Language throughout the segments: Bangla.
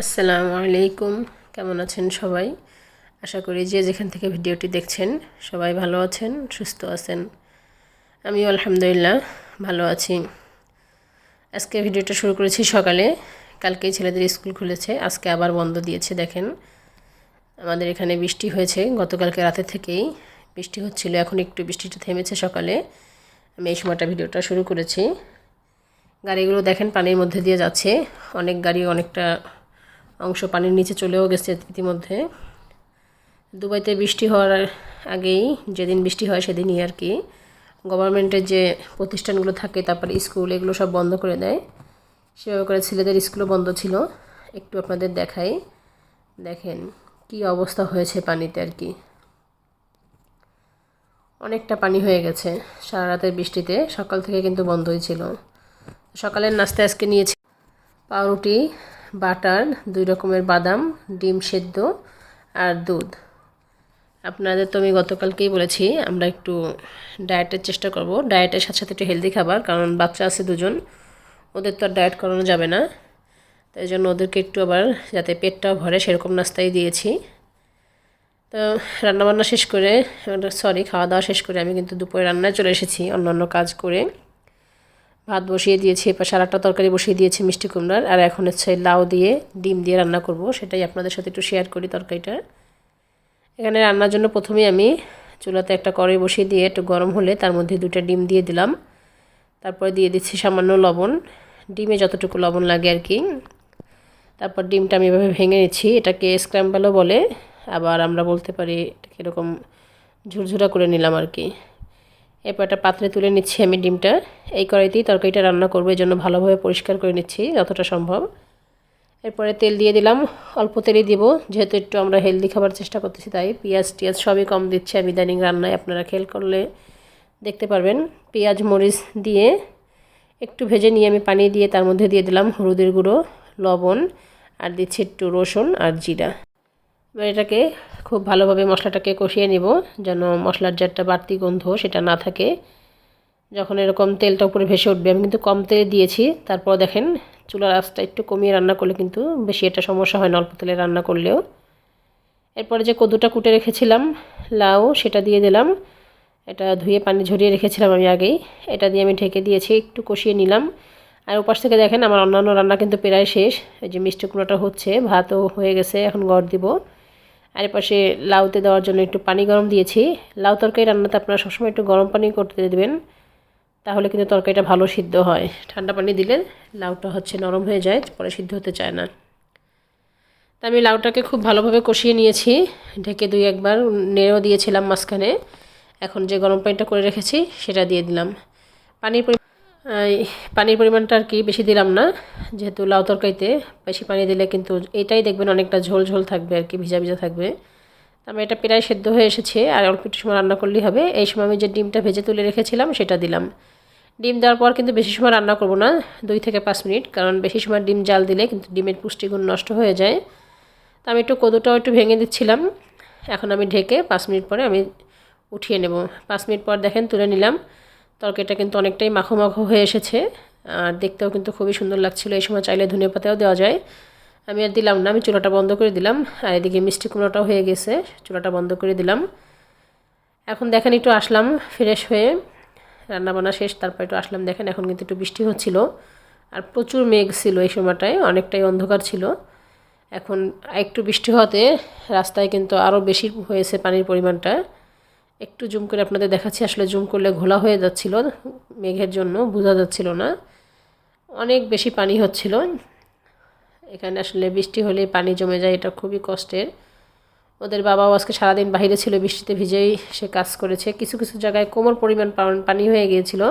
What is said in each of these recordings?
আসসালামু আলাইকুম। কেমন আছেন সবাই? আশা করি যে যেখান থেকে ভিডিওটি দেখছেন, সবাই ভালো আছেন, সুস্থ আছেন। আমিও আলহামদুলিল্লাহ ভালো আছি। আজকে ভিডিওটা শুরু করেছি সকালে। কালকেই ছেলেদের স্কুল খুলেছে, আজকে আবার বন্ধ দিয়েছে, দেখেন। আমাদের এখানে বৃষ্টি হয়েছে, গতকালকে রাতে থেকেই বৃষ্টি হচ্ছিল, এখন একটু বৃষ্টিটা থেমেছে সকালে। আমি এই সময়টা ভিডিওটা শুরু করেছি। গাড়িগুলো দেখেন পানির মধ্যে দিয়ে যাচ্ছে। অনেক গাড়ি অনেকটা অংশ পানির নিচে চলেও গেছে ইতিমধ্যে। দুবাইতে বৃষ্টি হওয়ার আগেই, যেদিন বৃষ্টি হয় সেদিনই আর কি গভর্নমেন্টের যে প্রতিষ্ঠানগুলো থাকে, তারপরে স্কুল এগুলো সব বন্ধ করে দেয়। সেভাবে করে ছেলেদের স্কুলও বন্ধ ছিল। একটু আপনাদের দেখাই। দেখেন কি অবস্থা হয়েছে পানিতে আর কি। অনেকটা পানি হয়ে গেছে সারা রাতের বৃষ্টিতে। সকাল থেকে কিন্তু বন্ধই ছিল। সকালের নাস্তা আজকে নিয়েছি পাউরুটি বাটার, দুই রকমের বাদাম, ডিম সেদ্ধ আর দুধ। আপনাদের তো আমি গতকালকেই বলেছি, আমরা একটু ডায়েটের চেষ্টা করব। ডায়েটের সাথে সাথে একটু হেলদি খাবার, কারণ বাচ্চা আছে দুজন, ওদের তো আর ডায়েট করানো যাবে না। তাই জন্য ওদেরকে একটু আবার যাতে পেটটাও ভরে, সেরকম নাস্তাই দিয়েছি। তো রান্নাবান্না শেষ করে সরি খাওয়া দাওয়া শেষ করে আমি কিন্তু দুপুরে রান্নায় চলে এসেছি, অন্যান্য কাজ করে। ভাত বসিয়ে দিয়েছি এবার সারাটা তরকারি বসিয়ে দিয়েছি মিষ্টি কুমড়ার, আর এখন হচ্ছে লাউ দিয়ে ডিম দিয়ে রান্না করব, সেটাই আপনাদের সাথে একটু শেয়ার করি তরকারিটা। এখানে রান্নার জন্য প্রথমেই আমি চুলাতে একটা কড়াই বসিয়ে দিয়ে একটু গরম হলে তার মধ্যে দুটা ডিম দিয়ে দিলাম। তারপরে দিয়ে দিচ্ছি সামান্য লবণ, ডিমে যতটুকু লবণ লাগে আর কি। তারপর ডিমটা আমি এভাবে ভেঙে নিচ্ছি, এটাকে স্ক্র্যাম্বলও বলে, আবার আমরা বলতে পারি এটাকে এরকম ঝুরঝুরা করে নিলাম আর কি। এরপর একটা পাত্রে তুলে নিচ্ছি আমি ডিমটা। এই কড়াইতেই তরকারিটা রান্না করব, এই জন্য ভালোভাবে পরিষ্কার করে নিচ্ছি, যতটা সম্ভব। এরপরে তেল দিয়ে দিলাম, অল্প তেলই দিব, যেহেতু একটু আমরা হেলদি খাবার চেষ্টা করতেছি, তাই পেঁয়াজ টিয়াজ সবই কম দিচ্ছে আমি ইদানিং রান্নায়, আপনারা খেয়াল করলে দেখতে পারবেন। পেঁয়াজ, মরিচ দিয়ে একটু ভেজে নিয়ে আমি পানি দিয়ে তার মধ্যে দিয়ে দিলাম হলুদের গুঁড়ো, লবণ, আর দিচ্ছি একটু রসুন আর জিরা। এবার এটাকে খুব ভালোভাবে মশলাটাকে কষিয়ে নিব, যেন মশলার যে একটা বাড়তি গন্ধ সেটা না থাকে। যখন এরকম তেলটা উপরে ভেসে উঠবে, আমি কিন্তু কম তেলে দিয়েছি। তারপর দেখেন, চুলার আঁচটা একটু কমিয়ে রান্না করলে কিন্তু বেশি এটা সমস্যা হয় না অল্প তেলে রান্না করলেও। এরপরে যে কদুটা কুটে রেখেছিলাম, লাউ, সেটা দিয়ে দিলাম। এটা ধুয়ে পানি ঝরিয়ে রেখেছিলাম আমি আগেই। এটা দিয়ে আমি ঢেকে দিয়েছি, একটু কষিয়ে নিলাম। আর ওপাশ থেকে দেখেন, আমার অন্যান্য রান্না কিন্তু প্রায় শেষ। এই যে মিষ্টি কুমড়োটা হচ্ছে, ভাতও হয়ে গেছে, এখন গড় দিব। আর পাশে লাউতে দেওয়ার জন্য একটু পানি গরম দিয়েছি। লাউ তরকারি রান্নাতে আপনারা সবসময় একটু গরম পানি করতে দেবেন, তাহলে কিন্তু তরকারিটা ভালো সিদ্ধ হয়। ঠান্ডা পানি দিলে লাউটা হচ্ছে নরম হয়ে যায়, পরে সিদ্ধ হতে চায় না। তা আমি লাউটাকে খুব ভালোভাবে কষিয়ে নিয়েছি, ঢেকে দুই একবার নেড়েও দিয়েছিলাম মাঝখানে। এখন যে গরম পানিটা করে রেখেছি, সেটা দিয়ে দিলাম। পানির পানির পরিমাণটা আর কি বেশি দিলাম না, যেহেতু লাউ তরকারিতে বেশি পানি দিলে কিন্তু এটাই দেখবেন অনেকটা ঝোল ঝোল থাকবে আর কি, ভিজা ভিজা থাকবে। আমি এটা প্রায় সেদ্ধ হয়ে এসেছে আর অল্প একটু সময় রান্না করলেই হবে। এই সময় আমি যে ডিমটা ভেজে তুলে রেখেছিলাম সেটা দিলাম। ডিম দেওয়ার পর কিন্তু বেশি সময় রান্না করব না, দুই থেকে পাঁচ মিনিট, কারণ বেশি সময় ডিম জাল দিলে কিন্তু ডিমের পুষ্টিগুণ নষ্ট হয়ে যায়। তো আমি একটু কদুটাও একটু ভেঙে দিচ্ছিলাম। এখন আমি ঢেকে পাঁচ মিনিট পরে আমি উঠিয়ে নেব। পাঁচ মিনিট পর দেখেন তুলে নিলাম। তরকারিটা কিন্তু অনেকটাই মাখো মাখো হয়ে এসেছে। আর দেখতেও কিন্তু খুবই সুন্দর লাগছিল। এই সময় চাইলে ধনে পাতাও দেওয়া যায়। আমি আর দিলাম না, আমি চুলাটা বন্ধ করে দিলাম। আর এদিকে মিষ্টি কুমড়োটাও হয়ে গেছে, চুলাটা বন্ধ করে দিলাম। এখন দেখেন একটু আসলাম ফ্রেশ হয়ে। রান্নাবান্না শেষ, তারপর একটু আসলাম দেখেন, এখন কিন্তু একটু বৃষ্টি হচ্ছিল। আর প্রচুর মেঘ ছিল এই সময়টায়, অনেকটাই অন্ধকার ছিল। এখন একটু বৃষ্টি হতে রাস্তায় কিন্তু আরও বেশি হয়েছে পানির পরিমাণটা। একটু জুম করে আপনাদের দেখাচ্ছি। আসলে জুম করলে ঘোলা হয়ে যাচ্ছিল, মেঘের জন্য বোঝা যাচ্ছিল না। অনেক বেশি পানি হচ্ছিল। এখানে আসলে বৃষ্টি হলে পানি জমে যায়, এটা খুবই কষ্টের। ওদের বাবাও আজকে সারাদিন বাহিরে ছিল, বৃষ্টিতে ভিজেই সে কাজ করেছে। কিছু কিছু জায়গায় কোমর পরিমাণ পানি হয়ে গিয়েছিল।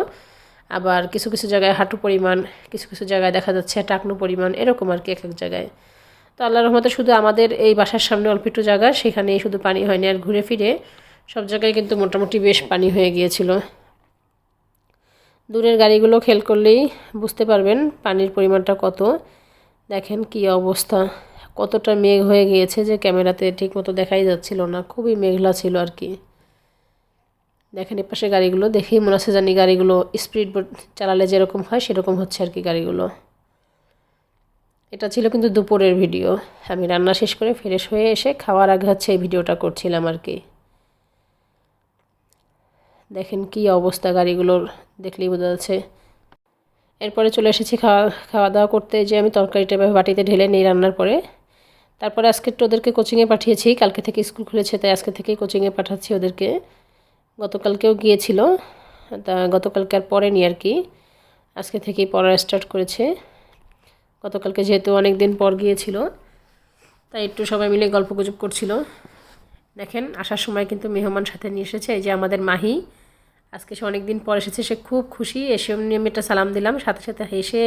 আবার কিছু কিছু জায়গায় হাঁটু পরিমাণ, কিছু কিছু জায়গায় দেখা যাচ্ছে টাকনু পরিমাণ, এরকম আর কি এক এক জায়গায়। তো আল্লাহর রহমতে শুধু আমাদের এই বাসার সামনে অল্প একটু জায়গা, সেখানেই শুধু পানি হয়নি আর ঘুরে ফিরে সব জায়গায় কিন্তু মোটামুটি বেশ পানি হয়ে গিয়েছিল। দূরের গাড়িগুলো খেল করলেই বুঝতে পারবেন পানির পরিমাণটা কত। দেখেন কি অবস্থা। কতটা মেঘ হয়ে গিয়েছে যে ক্যামেরাতে ঠিক মতো দেখাই যাচ্ছিল না। খুবই মেঘলা ছিল আর কি। দেখেন এপাশে গাড়িগুলো, দেখেই মনে হচ্ছে জানি গাড়িগুলো স্পিড চালালে যেরকম হয় সেরকম হচ্ছে আর কি গাড়িগুলো। এটা ছিল কিন্তু দুপুরের ভিডিও। আমি রান্না শেষ করে ফ্রেশ হয়ে এসে খাওয়ার আগে হচ্ছে এই ভিডিওটা করছিলাম আর কি। দেখেন কি অবস্থা গাড়িগুলোর, দেখলেই বোঝা যাচ্ছে। এরপরে চলে এসেছি খাওয়া খাওয়া দাওয়া করতে, যে আমি তরকারিটা এভাবে বাটিতে ঢেলে নিই রান্নার পরে। তারপরে আজকে একটু ওদেরকে কোচিংয়ে পাঠিয়েছি, কালকে থেকে স্কুল খুলেছে, তাই আজকে থেকেই কোচিংয়ে পাঠাচ্ছি ওদেরকে। গতকালকেও গিয়েছিল, তা গতকালকে আর পরে নি আর কি। আজকে থেকেই পড়া স্টার্ট করেছে। গতকালকে যেহেতু অনেক দিন পর গিয়েছিল, তাই একটু সবাই মিলে গল্প গুজব করছিল। দেখেন, আসার সময় কিন্তু মেহমান সাথে নিয়ে এসেছে, এই যে আমাদের মাহি। আজকে সে অনেক দিন পর এসেছে, সে খুব খুশি। এসে আমি একটা সালাম দিলাম, সাথে সাথে হেসে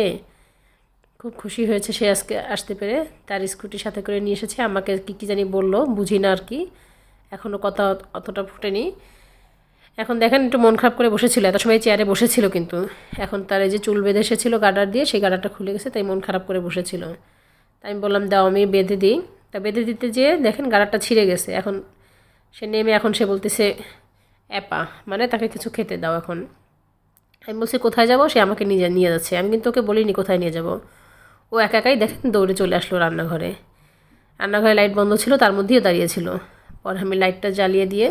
খুব খুশি হয়েছে সে আজকে আসতে পেরে। তার স্কুটির সাথে করে নিয়ে এসেছে, আমাকে কী কী জানি বলল, বুঝি না আর কি। এখনও কথা অতটা ফুটেনি। এখন দেখেন একটু মন খারাপ করে বসেছিল, এত সময় চেয়ারে বসেছিল কিন্তু। এখন তার এই যে চুল বেঁধে এসেছিল গাডার দিয়ে, সেই গাডারটা খুলে গেছে, তাই মন খারাপ করে বসেছিল। তাই আমি বললাম, দাও, আমি বেঁধে দিই। তা বেঁধে দিতে যেয়ে দেখেন গাডারটা ছিঁড়ে গেছে। এখন সে নেমে, এখন সে বলতেছে অ্যাপা মানে তাকে কিছু খেতে দাও এখন। আমি বলছি, কোথায় যাব? সে আমাকে নিয়ে নিয়ে যাচ্ছে। আমি কিন্তু ওকে বলিনি কোথায় নিয়ে যাব। ও একা একাই দেখেন দৌড়ে চলে আসলো রান্নাঘরে। রান্নাঘরে লাইট বন্ধ ছিল, তার মধ্যেও দাঁড়িয়েছিল পর আমি লাইটটা জ্বালিয়ে দিয়ে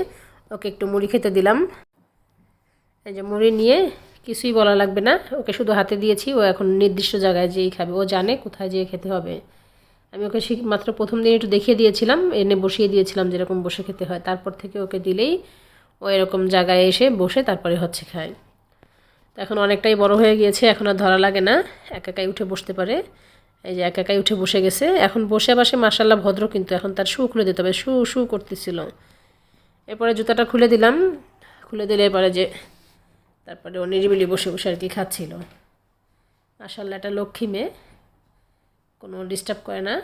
ওকে একটু মুড়ি খেতে দিলাম। এই যে মুড়ি নিয়ে কিছুই বলা লাগবে না। ওকে শুধু হাতে দিয়েছি, ও এখন নির্দিষ্ট জায়গায় যেই খাবে। ও জানে কোথায় যেয়ে খেতে হবে। আমি ওকে মাত্র প্রথম দিন একটু দেখিয়ে দিয়েছিলাম, এনে বসিয়ে দিয়েছিলাম যেরকম বসে খেতে হয়। তারপর থেকে ওকে দিলেই ও এরকম জায়গায় এসে বসে তারপরে হচ্ছে খায় তো এখন অনেকটাই বড় হয়ে গিয়েছে, এখন আর ধরা লাগে না। একাকাই উঠে বসতে পারে। এই যে একাকাই উঠে বসে গেছে। এখন বসে বসে মার্শাল্লাহ ভদ্র কিন্তু, এখন তার শু খুলে দিতে হবে। শু শু করতেছিল। এরপরে জুতাটা খুলে দিলাম। খুলে দিলে এবারে যে তারপরে ও নিরিবিলি বসে বসে আর কি খাচ্ছিল। মার্শাল্লাহ একটা লক্ষ্মী মেয়ে। কোনো ডিস্টার্ব করে না।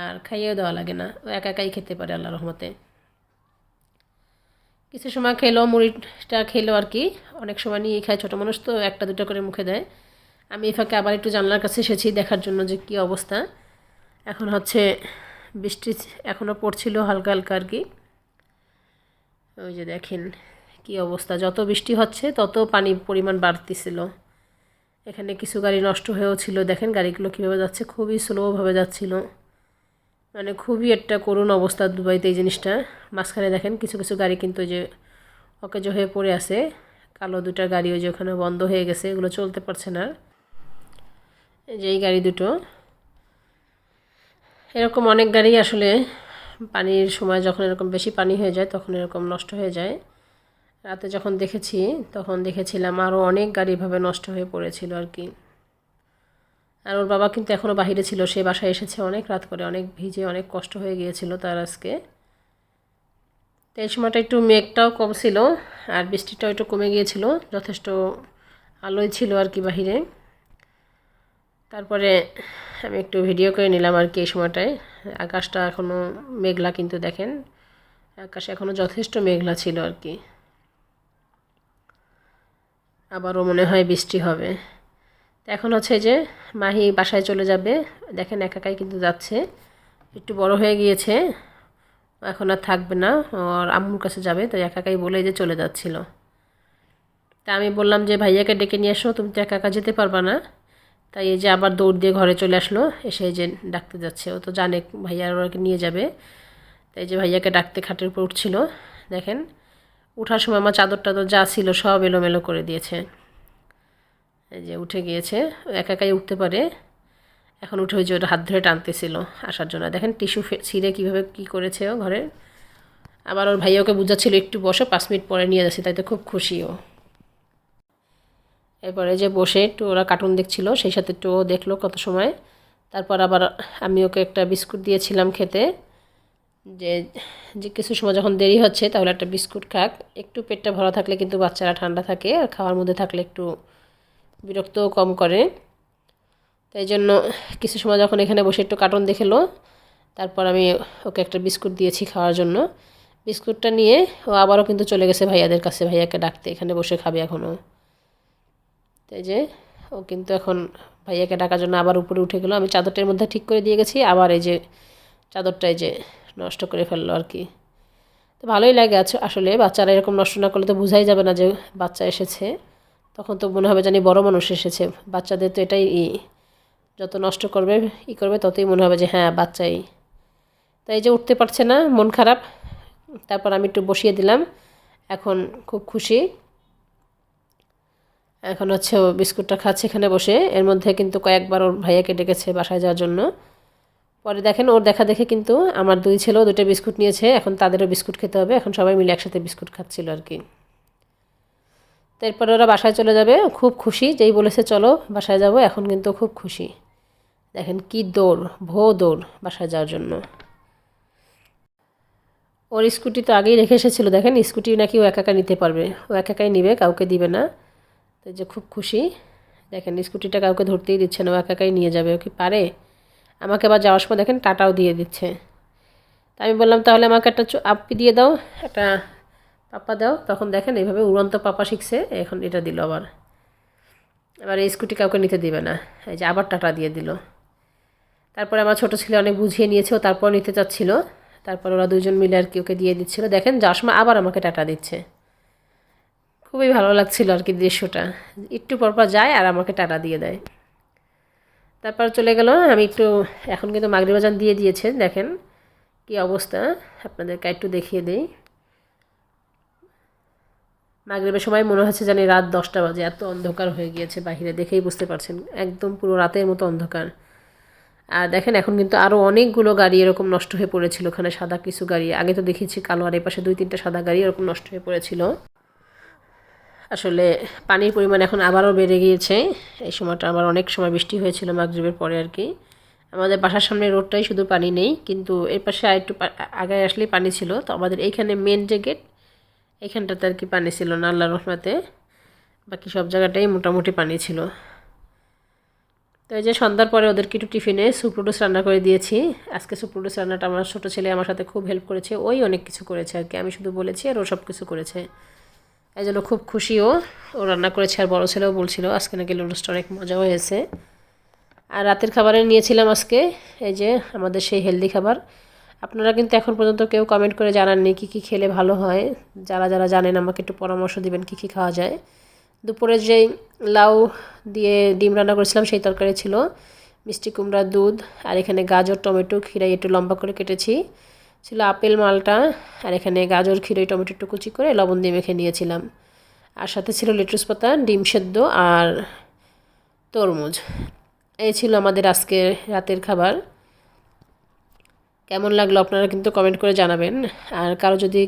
আর খাইয়েও দেওয়া লাগে না। ও একা একাই খেতে পারে আল্লাহ রহমতে। কিছু সময় খেলো মুড়িটা খেলো আর কি, অনেক সময় নিয়ে খায় ছোটো মানুষ, তো একটা দুটো করে মুখে দেয়। আমি এই ফাঁকে আবার একটু জানলার কাছে এসেছি দেখার জন্য যে কী অবস্থা। এখন হচ্ছে বৃষ্টি এখনও পড়ছিল হালকা হালকা আর কি। ওই যে দেখেন কি অবস্থা, যত বৃষ্টি হচ্ছে তত পানি পরিমাণ বাড়তিছিল। এখানে কিছু গাড়ি নষ্ট হয়েও ছিল, দেখেন গাড়িগুলো কীভাবে যাচ্ছে, খুবই স্লোভাবে যাচ্ছিল। মানে খুবই একটা করুণ অবস্থা দুবাইতে এই জিনিসটা। মাঝখানে দেখেন কিছু কিছু গাড়ি কিন্তু যে অকেজ হয়ে পড়ে আছে। কালো দুটা গাড়িও যে ওখানে বন্ধ হয়ে গেছে, এগুলো চলতে পারছে না। এই যে এই গাড়ি দুটো। এরকম অনেক গাড়ি আসলে পানির সময় যখন এরকম বেশি পানি হয়ে যায়, তখন এরকম নষ্ট হয়ে যায়। রাতে যখন দেখেছি, তখন দেখেছিলাম আরও অনেক গাড়ি এভাবে নষ্ট হয়ে পড়েছিল আর কি। আর ওর বাবা কিন্তু এখনও বাহিরে ছিল, সে বাসায় এসেছে অনেক রাত করে, অনেক ভিজে, অনেক কষ্ট হয়ে গিয়েছিল তার আজকে। তো এই সময়টা একটু মেঘটাও কম ছিল আর বৃষ্টিটাও একটু কমে গিয়েছিল, যথেষ্ট আলোয় ছিল আর কি বাহিরে। তারপরে আমি একটু ভিডিও করে নিলাম আর কি এই সময়টায়। আকাশটা এখনও মেঘলা কিন্তু দেখেন, আকাশে এখনও যথেষ্ট মেঘলা ছিল আর কি। আবারও মনে হয় বৃষ্টি হবে। এখন হচ্ছে যে মাহি বাসায় চলে যাবে। দেখেন একাকাই কিন্তু যাচ্ছে। একটু বড় হয়ে গিয়েছে। এখন আর থাকবে না। ওর আম্মুর কাছে যাবে, তো একাকাই বলে যে চলে যাচ্ছিল। তা আমি বললাম যে, ভাইয়াকে ডেকে নিয়ে আসো, তুমি তো একা একা যেতে পারবা না। তাই এই যে আবার দৌড় দিয়ে ঘরে চলে আসলো, এসে যে ডাকতে যাচ্ছে। ও তো জানে ভাইয়ার ওরাকে নিয়ে যাবে। তাই যে ভাইয়াকে ডাকতে খাটের উপর উঠছিল। দেখেন, উঠার সময় আমার চাদর টাদর যা ছিল সব এলোমেলো করে দিয়েছে। যে উঠে গিয়েছে, একা একাই উঠতে পারে। এখন উঠে যে ওটা হাত ধরে টানতেছিল আসার জন্য। দেখেন টিস্যু ছিঁড়ে কীভাবে কী করেছে ও ঘরে। আবার ওর ভাইয়া ওকে বুঝাচ্ছিল, একটু বসো, পাঁচ মিনিট পরে নিয়ে যাচ্ছে। তাই তো খুব খুশি ও। এরপরে যে বসে একটু ওরা কার্টুন দেখছিল, সেই সাথে একটু ও দেখল কত সময়। তারপর আবার আমি ওকে একটা বিস্কুট দিয়েছিলাম খেতে। যে যে কিছু সময় যখন দেরি হচ্ছে, তাহলে একটা বিস্কুট খাক। একটু পেটটা ভরা থাকলে কিন্তু বাচ্চারা ঠান্ডা থাকে, আর খাওয়ার মধ্যে থাকলে একটু বিরক্তও কম করে। তাই জন্য কিছু সময় যখন এখানে বসে একটু কার্টুন দেখেলো তারপর আমি ওকে একটা বিস্কুট দিয়েছি খাওয়ার জন্য। বিস্কুটটা নিয়ে ও আবারও কিন্তু চলে গেছে ভাইয়াদের কাছে, ভাইয়াকে ডাকতে। এখানে বসে খাবে এখনও তাই যে ও কিন্তু এখন ভাইয়াকে ডাকার জন্য আবার উপরে উঠে গেলো। আমি চাদরটার মধ্যে ঠিক করে দিয়ে গেছি, আবার এই যে চাদরটাই যে নষ্ট করে ফেলল আর কি। তো ভালোই লাগে আছে, আসলে বাচ্চারা এরকম নষ্ট না করলে তো বোঝাই যাবে না যে বাচ্চা এসেছে। তখন তো মনে হবে জানি বড় মানুষ এসেছে। বাচ্চাদের তো এটাই ই। যত নষ্ট করবে, ই করবে, ততই মনে হবে যে হ্যাঁ বাচ্চাই। তাই যে উঠতে পারছে না, মন খারাপ। তারপর আমি একটু বসিয়ে দিলাম। এখন খুব খুশি। এখন হচ্ছে ও বিস্কুটটা খাচ্ছে এখানে বসে। এর মধ্যে কিন্তু কয়েকবার ওর ভাইয়াকে ডেকেছে বাসায় যাওয়ার জন্য। পরে দেখেন, ওর দেখা দেখে কিন্তু আমার দুই ছেলেও দুটো বিস্কুট নিয়েছে। এখন তাদেরও বিস্কুট খেতে হবে। এখন সবাই মিলে একসাথে বিস্কুট খাচ্ছিল আর কি। তারপরে ওরা বাসায় চলে যাবে, খুব খুশি, যেই বলেছে চলো বাসায় যাব, এখন কিন্তু খুব খুশি। দেখেন কি দৌড়, ভো দৌড় বাসায় যাওয়ার জন্য। ওর স্কুটি তো আগেই রেখে এসেছিল, দেখেন স্কুটি নাকি ও একা নিতে পারবে। ও একা একাই নিবে, কাউকে দিবে না। তো যে খুব খুশি। দেখেন স্কুটিটা কাউকে ধরতেই দিচ্ছে না, ও একা একাই নিয়ে যাবে, ও কি পারে? আমাকে আবার যাওয়ার সময় দেখেন টাটাও দিয়ে দিচ্ছে। তা আমি বললাম, তাহলে আমাকে একটা আপি দিয়ে দাও, একটা পাপা দাও। তখন দেখেন এইভাবে উড়ন্ত পাপা শিখছে, এখন এটা দিল আবার। এবার এই স্কুটি কাউকে নিতে দিবে না। এই যে আবার টাটা দিয়ে দিল। তারপরে আমার ছোটো ছেলে অনেক বুঝিয়ে নিয়েছে, ও তারপর নিতে চাচ্ছিল। তারপর ওরা দুজন মিলে আর কি ওকে দিয়ে দিচ্ছিল। দেখেন যাওয়ার সময় আবার আমাকে টাটা দিচ্ছে। খুবই ভালো লাগছিল আর কি দৃশ্যটা। একটু পরপর যায় আর আমাকে টাটা দিয়ে দেয়। তারপর চলে গেল। আমি একটু, এখন কিন্তু মাগরি বাজান দিয়ে দিয়েছে দেখেন কি অবস্থা। আপনাদেরকে একটু দেখিয়ে দিই। মাগরীবের সময় মনে হচ্ছে জানি রাত দশটা বাজে, এত অন্ধকার হয়ে গিয়েছে বাহিরে, দেখেই বুঝতে পারছেন, একদম পুরো রাতের মতো অন্ধকার। আর দেখেন, এখন কিন্তু আরও অনেকগুলো গাড়ি এরকম নষ্ট হয়ে পড়েছিল, ওখানে সাদা কিছু গাড়ি, আগে তো দেখেছি কালো আর পাশে দুই তিনটা সাদা গাড়ি এরকম নষ্ট হয়ে পড়েছিল। আসলে পানির পরিমাণ এখন আবারও বেড়ে গিয়েছে, এই সময়টা আবার অনেক সময় বৃষ্টি হয়েছিল মাগরীবের পরে আর কি। আমাদের বাসার সামনে রোডটাই শুধু পানি নেই, কিন্তু এর পাশে আর একটু আগে আসলেই পানি ছিল, তো আমাদের এইখানে মেন যে গেট এইখানটাতে আর কি পানি ছিল না আল্লাহ রহমাতে। বাকি সব জায়গাটাই মোটামুটি পানি ছিল। তো এই যে সন্ধ্যার পরে ওদেরকে একটু টিফিনে সুপ্রুডুস রান্না করে দিয়েছি। আজকে সুপ্রুডুস রান্নাটা আমার ছোটো ছেলে আমার সাথে খুব হেল্প করেছে। ওই অনেক কিছু করেছে আর কি। আমি শুধু বলেছি আর ও সব কিছু করেছে। এই জন্য খুব খুশি ও। ও রান্না করেছে আর বড়ো ছেলেও বলছিল, আজকে নাকি লুডুসটা অনেক মজা হয়েছে। আর রাতের খাবারে নিয়েছিলাম আজকে, এই যে আমাদের সেই হেলদি খাবার। আপনারা কিন্তু এখন পর্যন্ত কেউ কমেন্ট করে জানাননি কী কী খেলে ভালো হয়। যারা যারা জানেন আমাকে একটু পরামর্শ দিবেন কী কী খাওয়া যায়। দুপুরে যেই লাউ দিয়ে ডিম রান্না করেছিলাম সেই তরকারি ছিল। মিষ্টি কুমড়ার দুধ আর এখানে গাজর, টমেটো খিরাই একটু লম্বা করে কেটেছি। ছিল আপেল, মালটা আর এখানে গাজর খিরাই টমেটো একটু কুচি করে লবণ দিয়ে মেখে নিয়েছিলাম। আর সাথে ছিল লেটুস পাতা, ডিম সেদ্ধ আর তরমুজ। এই ছিল আমাদের আজকে রাতের খাবার। কেমন লাগল আপনারা কিন্তু কমেন্ট করে জানাবেন। আর কারও যদি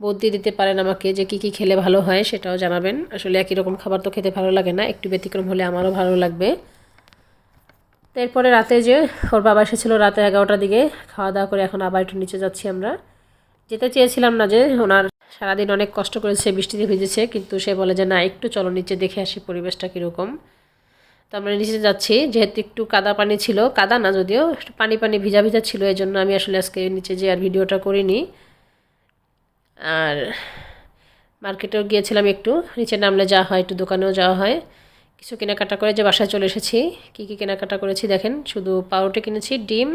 বুদ্ধি দিতে পারেন আমাকে যে কি কি খেলে ভালো হয় সেটাও জানাবেন। আসলে একই রকম খাবার তো খেতে ভালো লাগে না, একটু ব্যতিক্রম হলে আমারও ভালো লাগবে। তারপরে রাতে যে ওর বাবা এসেছিল রাতে এগারোটার দিকে খাওয়া দাওয়া করে এখন আবার একটু নিচে যাচ্ছি আমরা। যেতে চেয়েছিলাম না যে ওনার সারাদিন অনেক কষ্ট করেছে, বৃষ্টিতে ভিজেছে, কিন্তু সে বলে যে, না, একটু চলো নিচে দেখে আসি পরিবেশটা কীরকম। তো আমরা নিচে যাচ্ছি, যেহেতু একটু কাদা পানি ছিল, কাদা না যদিও একটু পানি পানি ভিজা ভিজা ছিল এই জন্য আমি আসলে আজকে নিচে যে আর ভিডিওটা করিনি। আর মার্কেটেও গিয়েছিলাম একটু, নিচে নামলে যাওয়া হয়, একটু দোকানেও যাওয়া হয়। কিছু কেনাকাটা করে যে বাসায় চলে এসেছি, কী কী কেনাকাটা করেছি দেখেন, শুধু পাউরুটি কিনেছি, ডিম,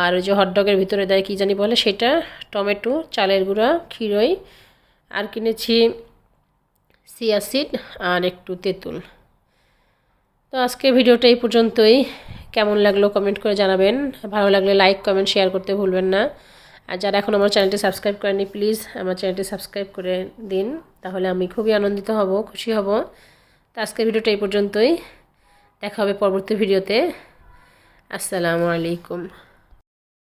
আর ওই যে হটডগের ভিতরে দেয় কী জানি বলে সেটা, টমেটো, চালের গুঁড়া, ক্ষীরই, আর কিনেছি সিয়াসিড আর একটু তেঁতুল। তো আজকে ভিডিওটা এই পর্যন্তই। কেমন লাগল কমেন্ট করে জানাবেন। ভালো লাগলে লাইক কমেন্ট শেয়ার করতে ভুলবেন না। আর যারা এখন আমার চ্যানেলটি সাবস্ক্রাইব করেনি প্লিজ আমার চ্যানেলটি সাবস্ক্রাইব করে দিন। তাহলে আমি খুবই আনন্দিত হব, খুশি হব। তো আজকের ভিডিওটা এই পর্যন্তই। দেখা হবে পরবর্তী ভিডিওতে। আসসালামু আলাইকুম।